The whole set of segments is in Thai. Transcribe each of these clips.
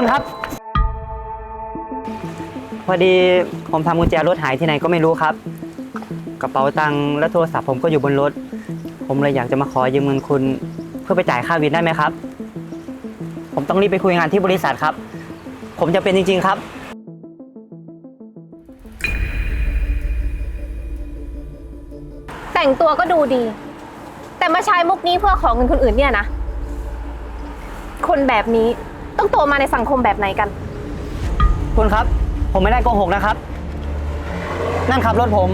คุณครับ พอดีผมทำกุญแจรถหายที่ไหนก็ไม่รู้ครับ กระเป๋าตังค์และโทรศัพท์ผมก็อยู่บนรถ ผมเลยอยากจะมาขอยืมเงินคุณ เพื่อไปจ่ายค่าวินได้ไหมครับ ผมต้องรีบไปคุยงานที่บริษัทครับ ผมจะเป็นจริง ๆครับ แต่งตัวก็ดูดี แต่มาใช้มุกนี้เพื่อขอเงินคนอื่นเนี่ยนะ คนแบบนี้ ต้องโตมาในสังคมแบบไหนกัน คุณครับ ผมไม่ได้โกหกนะครับ นั่นครับรถผม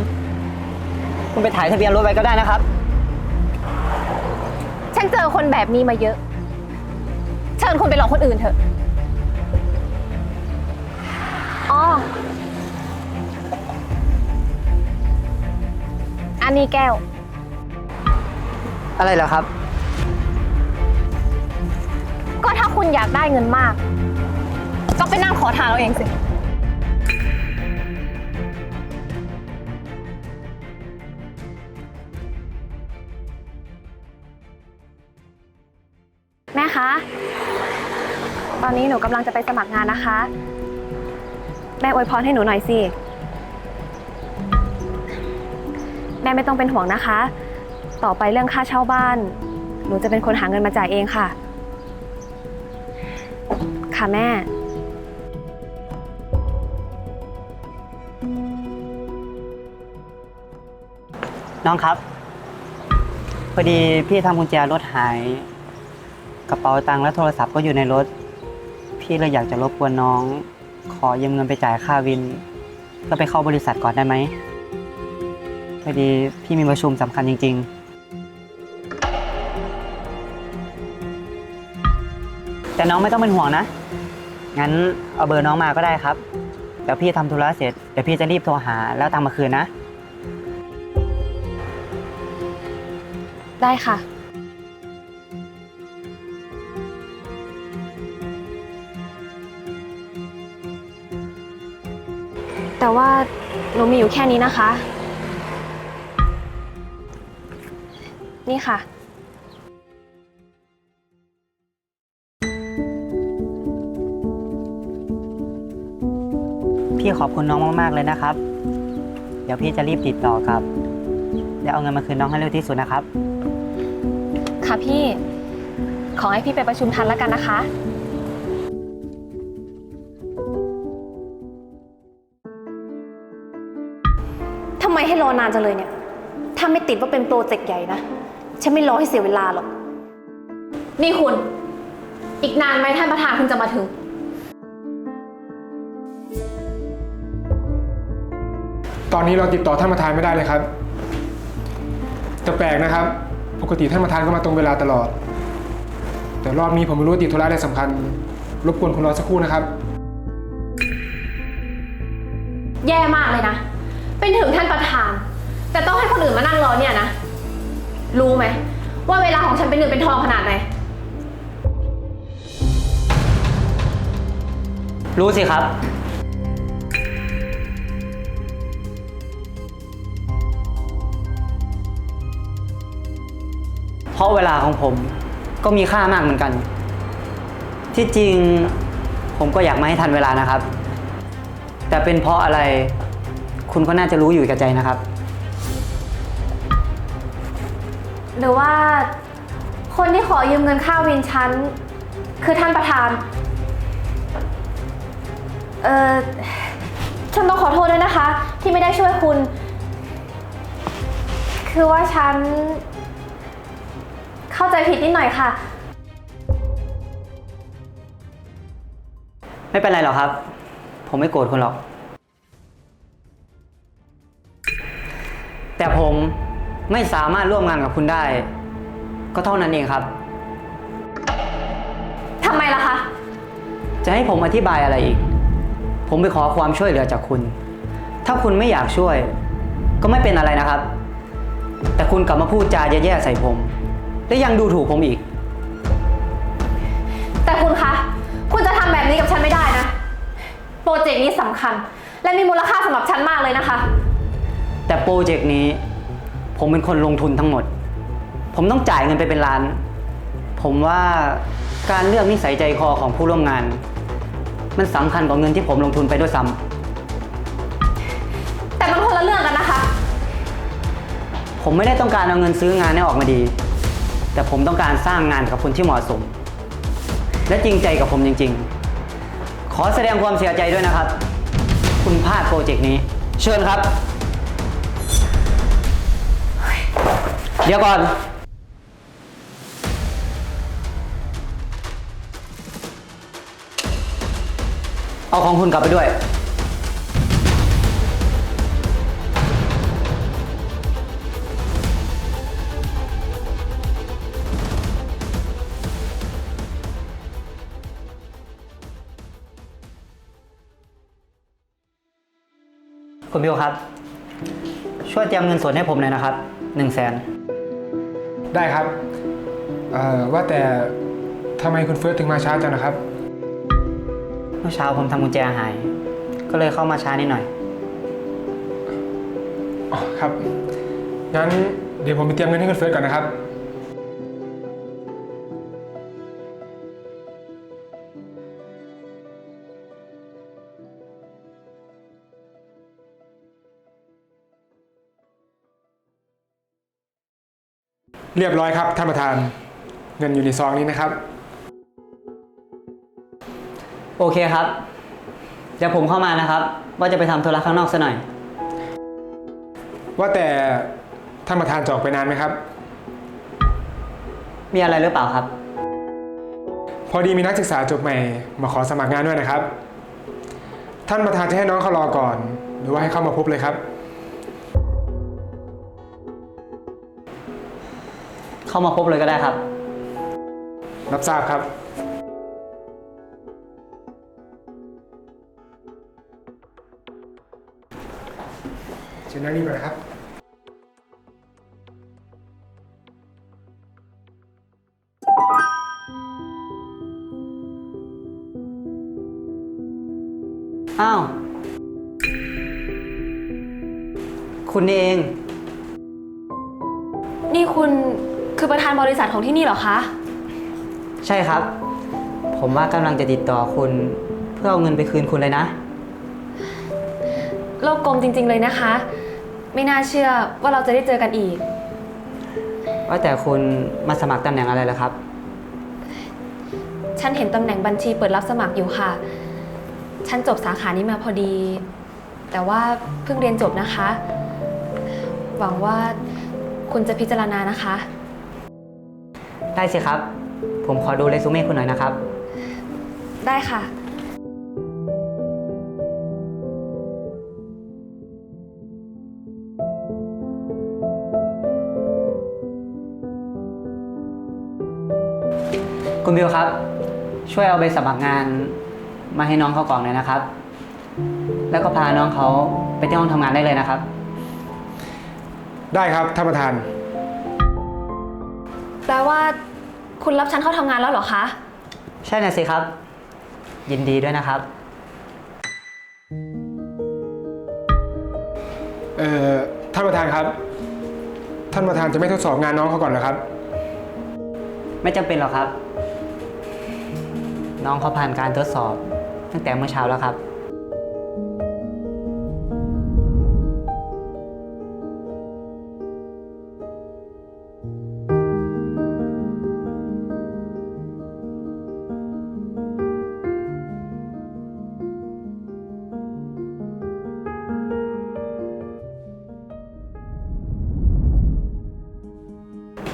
คุณไปถ่ายทะเบียนรถไว้ก็ได้นะครับ ฉันเจอคนแบบนี้มาเยอะ เชิญคุณไปหลอกคนอื่นเถอะอ๋ออันนี้แก้ว อะไรเหรอครับ ก็ถ้าคุณอยากได้เงินมาก ก็ไปนั่งขอทานเอาเองสิ แม่คะ ตอนนี้หนูกำลังจะไปสมัครงานนะคะ แม่อวยพรให้หนูหน่อยสิ แม่ไม่ต้องเป็นห่วงนะคะ ต่อไปเรื่องค่าเช่าบ้าน หนูจะเป็นคนหาเงินมาจ่ายเองค่ะ ค่ะแม่ น้องครับ พอดีพี่ทำกุญแจรถหาย กระเป๋าตังค์และโทรศัพท์ก็อยู่ในรถ พี่เลยอยากจะรบกวนน้อง ขอยืมเงินไปจ่ายค่าวินเพื่อไปเข้าบริษัทก่อนได้ไหม พอดีพี่มีประชุมสำคัญจริง ๆ แต่น้องไม่ต้องเป็นห่วงนะ งั้นเอาเบอร์น้องมาก็ได้ครับ เดี๋ยวพี่ทำธุระเสร็จ เดี๋ยวพี่จะรีบโทรหาแล้วตามมาคืนนะ ได้ค่ะ แต่ว่าหนูมีอยู่แค่นี้นะคะ นี่ค่ะ พี่ขอบคุณน้องมาก ๆ เลยนะครับ เดี๋ยวพี่จะรีบติดต่อครับเดี๋ยวเอาเงินมาคืนน้องให้เร็วที่สุดนะครับ ค่ะพี่ ขอให้พี่ไปประชุมทันแล้วกันนะคะ ทำไมให้รอนานจังเลยเนี่ย ถ้าไม่ติดว่าเป็นโปรเจกต์ใหญ่นะ ฉันไม่รอให้เสียเวลาหรอก นี่คุณ อีกนานไหมท่านประธานคุณจะมาถึง ตอนนี้เราติดต่อท่านประธานไม่ได้เลยครับ แต่แปลกนะครับ ปกติท่านประธานก็มาตรงเวลาตลอด แต่รอบนี้ผมไม่รู้ว่าติดธุระอะไรสำคัญ รบกวนคุณรอสักครู่นะครับ แย่มากเลยนะ เป็นถึงท่านประธาน แต่ต้องให้คนอื่นมานั่งรอเนี่ยนะ รู้ไหม ว่าเวลาของฉันเป็นเงินเป็นทองขนาดไหน รู้สิครับ เพราะเวลาของผมก็มีค่ามากเหมือนกัน ที่จริงผมก็อยากมาให้ทันเวลานะครับ แต่เป็นเพราะอะไรคุณก็น่าจะรู้อยู่กับใจนะครับ หรือว่าคนที่ขอยืมเงินค่าวินชั้น คือท่านประธาน เออฉันต้องขอโทษด้วยนะคะ ที่ไม่ได้ช่วยคุณ คือว่าฉัน เข้าใจผิดนิดหน่อยค่ะ ไม่เป็นไรหรอกครับ ผมไม่โกรธคุณหรอก แต่ผมไม่สามารถร่วมงานกับคุณได้ ก็เท่านั้นเองครับ ทำไมล่ะคะ จะให้ผมอธิบายอะไรอีก ผมไปขอความช่วยเหลือจากคุณ ถ้าคุณไม่อยากช่วย ก็ไม่เป็นอะไรนะครับ แต่คุณกลับมาพูดจาแย่ๆใส่ผม และยังดูถูกผมอีก แต่คุณคะ คุณจะทำแบบนี้กับฉันไม่ได้นะ โปรเจกต์นี้สำคัญ และมีมูลค่าสำหรับฉันมากเลยนะคะ แต่โปรเจกต์นี้ ผมเป็นคนลงทุนทั้งหมด ผมต้องจ่ายเงินไปเป็นล้าน ผมว่าการเลือกนิสัยใจคอของผู้ร่วมงาน มันสำคัญกว่าเงินที่ผมลงทุนไปด้วยซ้แต่มันคนละเรื่องกันนะคะำผมไม่ได้ต้องการเอาเงินซื้องานให้ออกมาดี แต่ผมต้องการสร้างงานกับคนที่เหมาะสม และจริงใจกับผมจริง ๆ ขอแสดงความเสียใจด้วยนะครับ คุณพลาดโปรเจกต์นี้ เชิญครับ เดี๋ยวก่อนเอาของคุณกลับไปด้วย บิวครับ ช่วยเตรียมเงินสดให้ผมหน่อยนะครับหนึ่งแสนได้ครับเอ่อว่าแต่ทำไมคุณเฟิร์สถึงมาช้าจังนะครับ เมื่อเช้าผมทำกุญแจหาย ก็เลยเข้ามาช้านิดหน่อย อ๋อครับ งั้นเดี๋ยวผมไปเตรียมเงินให้คุณเฟิร์สก่อนนะครับ เรียบร้อยครับท่านประธาน เงินอยู่ในซองนี้นะครับ โอเคครับ เดี๋ยวผมเข้ามานะครับ ว่าจะไปทำธุระข้างนอกซะหน่อย ว่าแต่ท่านประธานจะออกไปนานไหมครับ มีอะไรหรือเปล่าครับ พอดีมีนักศึกษาจบใหม่มาขอสมัครงานด้วยนะครับ ท่านประธานจะให้น้องเขารอก่อน หรือว่าให้เข้ามาพบเลยครับ เข้ามาพบเลยก็ได้ครับ รับทราบครับ เชิญนั่งนี่ก่อนนะครับ อ้าว คุณนี่เอง นี่คุณ คือประธานบริษัทของที่นี่เหรอคะ ใช่ครับ ผมว่ากำลังจะติดต่อคุณ เพื่อเอาเงินไปคืนคุณเลยนะ โลกกลมจริง ๆ เลยนะคะ ไม่น่าเชื่อว่าเราจะได้เจอกันอีก ว่าแต่คุณมาสมัครตำแหน่งอะไรล่ะครับ ฉันเห็นตำแหน่งบัญชีเปิดรับสมัครอยู่ค่ะ ฉันจบสาขานี้มาพอดี แต่ว่าเพิ่งเรียนจบนะคะ หวังว่าคุณจะพิจารณานะคะ ได้สิครับ ผมขอดูเรซูเม่คุณหน่อยนะครับ ได้ค่ะ คุณบิวครับ ช่วยเอาใบสมัครงานมาให้น้องเขากล่องหน่อยนะครับ แล้วก็พาน้องเขาไปที่ห้องทำงานได้เลยนะครับ ได้ครับท่านประธาน แปลว่าคุณรับฉันเข้าทำงานแล้วเหรอคะ ใช่นะสิครับ ยินดีด้วยนะครับ เอ่อท่านประธานครับ ท่านประธานจะไม่ทดสอบงานน้องเขาก่อนเหรอครับ ไม่จำเป็นหรอกครับ น้องเขาผ่านการทดสอบ ตั้งแต่เมื่อเช้าแล้วครับ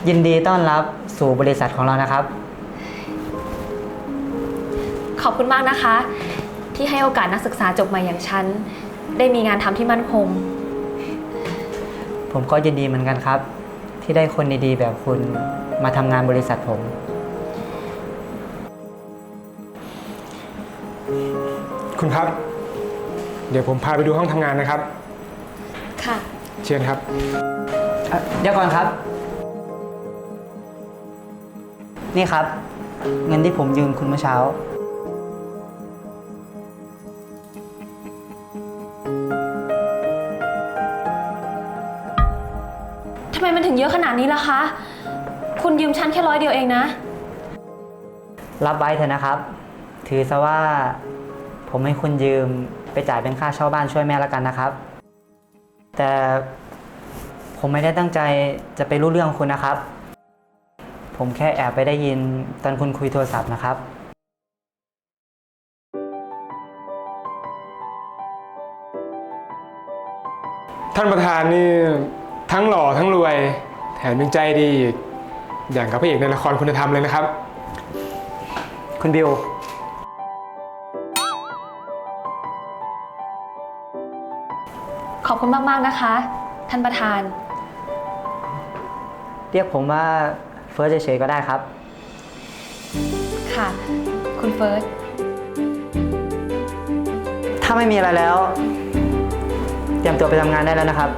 ยินดีต้อนรับสู่บริษัทของเรานะครับ ขอบคุณมากนะคะ ที่ให้โอกาสนักศึกษาจบใหม่อย่างฉัน ได้มีงานทำที่มั่นคง ผมก็ยินดีเหมือนกันครับ ที่ได้คนดีๆ แบบคุณมาทำงานบริษัทผม คุณครับ เดี๋ยวผมพาไปดูห้องทำงานนะครับ ค่ะ เชิญครับ เอ่อเดี๋ยวก่อนครับ นี่ครับ เงินที่ผมยืมคุณเมื่อเช้า ทำไมมันถึงเยอะขนาดนี้ล่ะคะ คุณยืมฉันแค่ร้อยเดียวเองนะ รับไว้เถอะนะครับ ถือซะว่าผมให้คุณยืมไปจ่ายเป็นค่าเช่าบ้านช่วยแม่แล้วกันนะครับ แต่ผมไม่ได้ตั้งใจจะไปรู้เรื่องคุณนะครับ ผมแค่แอบไปได้ยินตอนคุณคุยโทรศัพท์นะครับ ท่านประธานนี่ทั้งหล่อทั้งรวย แถมยังใจดีอีกอย่างกับพระเอกในละครคุณธรรมเลยนะครับ คุณบิว ขอบคุณมาก ๆ นะคะ ท่านประธาน เรียกผมว่า เฟิร์สเฉยๆก็ได้ครับ ค่ะ คุณเฟิร์ส ถ้าไม่มีอะไรแล้ว เตรียมตัวไปทำงานได้แล้วนะครับ